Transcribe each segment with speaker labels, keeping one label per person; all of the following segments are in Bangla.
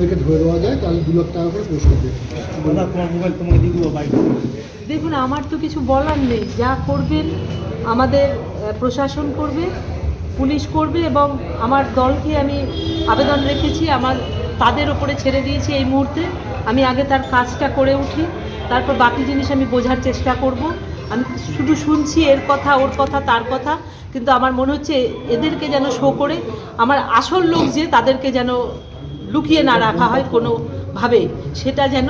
Speaker 1: এদেরকে ধরে দেওয়া যায় তাহলে দু লাখ টাকা করে পুরস্কার দেবে
Speaker 2: দেখুন আমার তো কিছু বলার নেই। যা করবেন আমাদের প্রশাসন করবে পুলিশ করবে এবং আমার দলকে আমি আবেদন রেখেছি আমার তাদের ওপরে ছেড়ে দিয়েছি এই মুহূর্তে। আমি আগে তার কাজটা করে উঠি তারপর বাকি জিনিস আমি বোঝার চেষ্টা করব। আমি শুধু শুনছি এর কথা ওর কথা তার কথা কিন্তু আমার মনে হচ্ছে এদেরকে যেন শো করে। আমার আসল লোক যে তাদেরকে যেন লুকিয়ে না রাখা হয় কোনোভাবে। সেটা যেন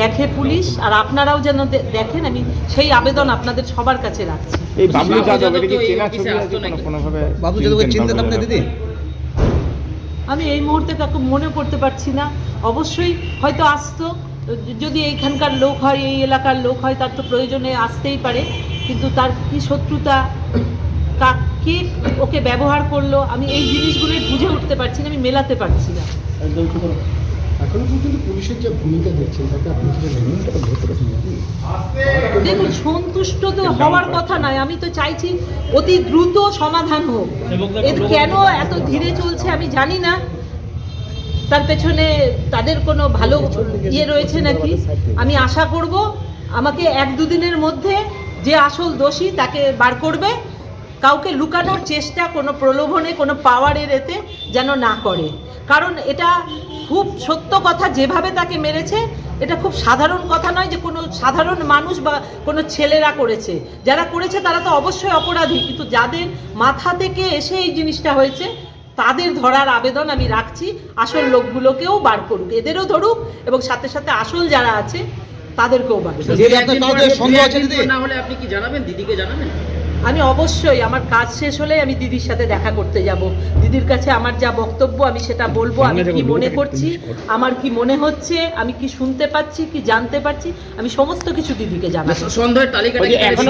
Speaker 2: দেখে পুলিশ আর আপনারাও যেন দেখেন আমি সেই আবেদন আপনাদের সবার কাছে রাখছি।
Speaker 3: এই বাবলু
Speaker 4: বাবলু
Speaker 3: যাদব এটা কি
Speaker 4: যাদব তো এই
Speaker 3: চেনা ছবি আছে কোনোভাবে
Speaker 5: বাবু যাদবকে চিনতেন আপনি দিদি
Speaker 2: আমি এই মুহূর্তে কাউকে মনে করতে পারছি না। অবশ্যই হয়তো আসতো যদি এইখানকার লোক হয় এই এলাকার লোক হয় তার তো প্রয়োজনে আসতেই পারে। কিন্তু তার কি শত্রুতা কাকে ওকে ব্যবহার করল আমি এই জিনিসগুলোই বুঝে উঠতে পারছি না আমি মেলাতে পারছি না।
Speaker 6: একদম
Speaker 1: এখনও পর্যন্ত পুলিশের যে ভূমিকা দেখছেন তাতে আপনি
Speaker 2: দেখুন সন্তুষ্ট তো হওয়ার কথা নয় আমি তো চাইছি অতি দ্রুত সমাধান হোক। এর কেন এত ধীরে চলছে আমি জানি না। তার পেছনে তাদের কোনো ভালো ইয়ে রয়েছে নাকি? আমি আশা করব আমাকে এক দুদিনের মধ্যে যে আসল দোষী তাকে বার করবে। কাউকে লুকানোর চেষ্টা কোনো প্রলোভনে কোনো পাওয়ারের এতে যেন না করে। কারণ এটা খুব সত্য কথা যেভাবে তাকে মেরেছে এটা খুব সাধারণ কথা নয় যে কোনো সাধারণ মানুষ বা কোনো ছেলেরা করেছে। যারা করেছে তারা তো অবশ্যই অপরাধী কিন্তু যাদের মাথা থেকে এসে এই জিনিসটা হয়েছে তাদের ধরার আবেদন আমি রাখছি। আসল লোকগুলোকেও বার করুক। এদেরও ধরুক এবং সাথে সাথে আসল যারা আছে তাদেরকেও বার করুক।
Speaker 5: দিদি
Speaker 4: না হলে আপনি কি জানাবেন? দিদিকে জানাবেন?
Speaker 2: আমি অবশ্যই আমার কাজ শেষ হলে আমি দিদির সাথে দেখা করতে যাব। দিদির কাছে আমার যা বক্তব্য আমি সেটা বলব আমি কি মনে করছি আমার কি মনে হচ্ছে আমি কি শুনতে পাচ্ছি কি জানতে পারছি আমি সমস্ত কিছু দিদিকে জানাব।
Speaker 4: তালিকাটা
Speaker 5: দিদি আছে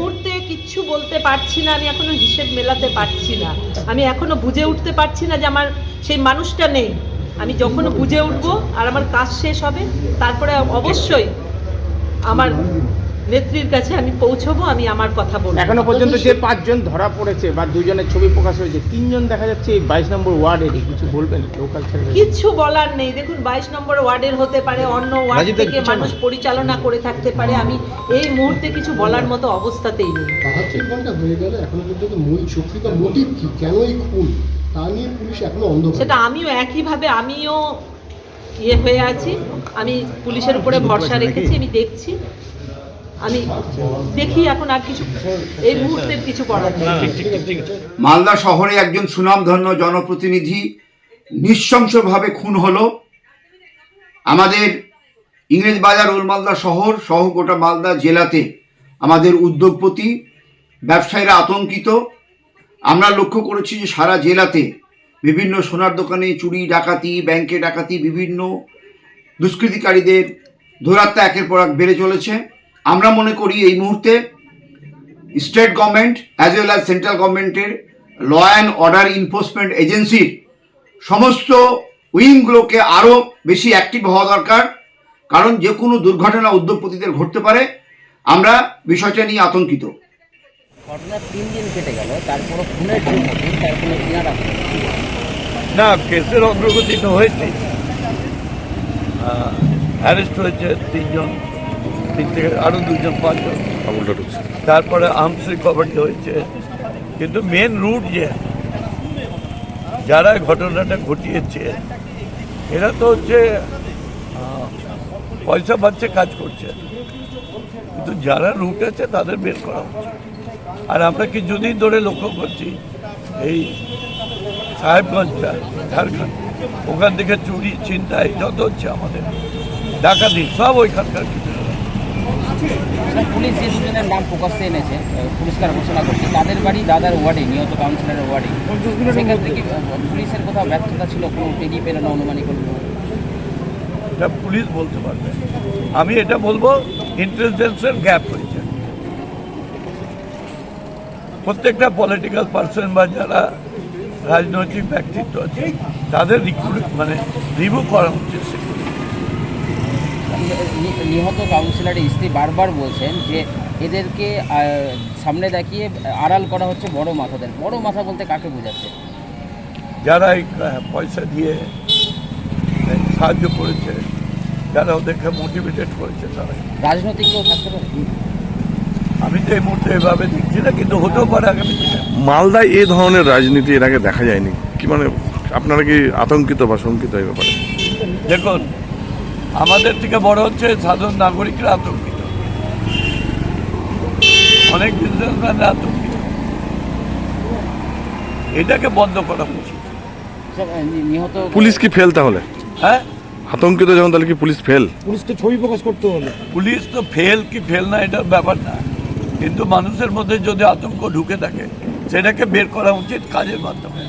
Speaker 2: মুহূর্তে কিচ্ছু বলতে পারছি না আমি এখনও হিসেব মেলাতে পারছি না। আমি এখনও বুঝে উঠতে পারছি না যে আমার সেই মানুষটা নেই। আমি যখন বুঝে উঠবো আর আমার কাজ শেষ হবে তারপরে অবশ্যই আমার নেত্রীর কাছে আমি পৌঁছবো আমি আমার কথা বলব।
Speaker 3: এখনও পর্যন্ত যে পাঁচজন ধরা পড়েছে বা দুজনের ছবি প্রকাশ হয়েছে তিনজন দেখা যাচ্ছে এই বাইশ নম্বর ওয়ার্ডেরই কিছু বলবেন? লোকাল ছেলে
Speaker 2: কিচ্ছু বলার নেই। দেখুন বাইশ নম্বর ওয়ার্ডের হতে পারে অন্য ওয়ার্ড থেকে মানুষ পরিচালনা করে থাকতে পারে। আমি এই মুহূর্তে কিছু বলার মতো অবস্থাতেই নেই।
Speaker 1: বাহাত্তর ঘণ্টা হয়ে গেল এখনও পর্যন্ত মূল শক্তি বা মোটিভ কি? কেন এই খুন? তা নিয়ে পুলিশ এখনও অন্ধকার।
Speaker 2: সেটা আমিও একইভাবে আমিও ইয়ে হয়ে আছি। আমি পুলিশের উপরে ভরসা রেখেছি আমি দেখছি। আমি দেখি এখন আর কিছু এই মুহূর্তের কিছু করার
Speaker 7: মালদা শহরে একজন সুনামধন্য জনপ্রতিনিধি নৃশংসভাবে খুন হলো। আমাদের ইংরেজ বাজার ওল মালদা শহর সহ গোটা মালদা জেলাতে আমাদের উদ্যোগপতি ব্যবসায়ীরা আতঙ্কিত। আমরা লক্ষ্য করেছি যে সারা জেলাতে বিভিন্ন সোনার দোকানে চুরি ডাকাতি ব্যাংকে ডাকাতি বিভিন্ন দুষ্কৃতিকারীদের ধৈরাত্মা একের পর এক বেড়ে চলেছে। আমরা মনে করি এই মুহূর্তে state government as well as central গভর্নমেন্টের ল অ্যান্ড অর্ডার ইনফোর্সমেন্ট এজেন্সির সমস্ত উইংগুলোকে আরও বেশি অ্যাক্টিভ হওয়া দরকার। কারণ যে কোনো দুর্ঘটনা উদ্যোগপতিদের ঘটতে পারে। আমরা বিষয়টা নিয়ে আতঙ্কিত।
Speaker 4: ঘটনার তিন দিন কেটে গেল তারপরে খুনের যে মোটিভ তার কোনো কিনারা
Speaker 8: না কেসের অগ্রগতি তো হয়েছে। অ্যারেস্ট হয়েছে তিনজন। তিন থেকে আরও দুজন পাঁচজন। তারপরে আর্মস রিকভারি হয়েছে। কিন্তু মেন রুট যে যারা ঘটনাটা ঘটিয়েছে এরা তো হচ্ছে পয়সা পাচ্ছে কাজ করছে। কিন্তু যারা রুট আছে তাদের বের করা উচিত আর আমরা কিছুদিন ধরে লক্ষ্য করছি এই সাহেবগঞ্জটা ঝাড়খণ্ড ওখান থেকে চুরি চিন্তায় যত হচ্ছে আমাদের। ডাকাতি সব ওইখানকার কিছু।
Speaker 4: পুলিশ যে দুজনের নাম প্রকাশ্যে এনেছে পুরস্কার ঘোষণা করছে তাদের বাড়ি দাদার ওয়ার্ডে নিহত কাউন্সিলরের ওয়ার্ডে। সেখান থেকে পুলিশের কোথাও ব্যর্থতা ছিল কোনো টেরি পেল না অনুমানিক হলো
Speaker 8: এটা পুলিশ বলতে পারবে। আমি এটা বলব ইন্টেলিজেন্সের গ্যাপ হয়েছে। প্রত্যেকটা পলিটিক্যাল পার্সন বা যারা রাজনৈতিক ব্যক্তিত্ব আছে তাদের রিক্রুট মানে রিভিউ করা উচিত
Speaker 4: নিহত কাউন্সিলরের স্ত্রী বারবার বলছেন যে এদেরকে সামনে দেখিয়ে আড়াল করা হচ্ছে বড় মাথাদের। বড় মাথা বলতে কাকে বোঝাচ্ছে?
Speaker 8: যারা পয়সা দিয়ে সাহায্য করেছে যারা ওদেরকে মোটিভেটেড করেছে তারা।
Speaker 4: রাজনৈতিক কেউ থাকতে পারে?
Speaker 8: আমি তো এই মুহূর্তে এভাবে দেখছি না কিন্তু হতেও পারে আগামী
Speaker 9: মালদায় এ ধরনের রাজনীতি এর আগে দেখা যায়নি। কি মানে আপনারা কি আতঙ্কিত বা শঙ্কিত এই ব্যাপারে?
Speaker 8: দেখুন আমাদের থেকে বড় হচ্ছে সাধারণ নাগরিকরা আতঙ্কিত। অনেক বিজনেসম্যানরা আতঙ্কিত। এটাকে বন্ধ করা উচিত।
Speaker 4: স্যার, নি- নিহত
Speaker 9: পুলিশ কি ফেল তাহলে?
Speaker 8: হ্যাঁ?
Speaker 9: আতঙ্কিত যখন তাহলে কি পুলিশ ফেল
Speaker 6: পুলিশ তো ছবি প্রকাশ করতে হলো।
Speaker 8: পুলিশ তো ফেল কি ফেল না এটার ব্যাপার না। কিন্তু মানুষের মধ্যে যদি আতঙ্ক ঢুকে থাকে সেটাকে বের করা উচিত কাজের মাধ্যমে।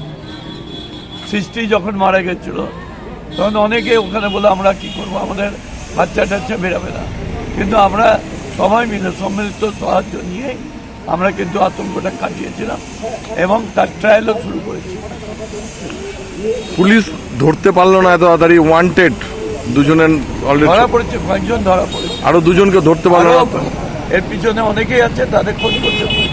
Speaker 8: সৃষ্টি যখন মারা গেছিল তখন অনেকে ওখানে বলে আমরা কি করব? আমাদের বাচ্চা টাচ্চা বেরাবে না। কিন্তু আমরা সবাই মিলে সম্মিলিত সাহায্য নিয়ে আমরা কিন্তু আতঙ্কটা কাটিয়েছিলাম এবং তার ট্রায়ালও শুরু করেছি।
Speaker 9: পুলিশ ধরতে পারল না এত তাড়াতাড়ি ওয়ান্টেড দুজনের
Speaker 8: ধরা পড়েছে কয়েকজন ধরা পড়েছে।
Speaker 9: আরও দুজনকে ধরতে পারল না।
Speaker 8: এর পিছনে অনেকেই আছে তাদের খোঁজ করতে হবে।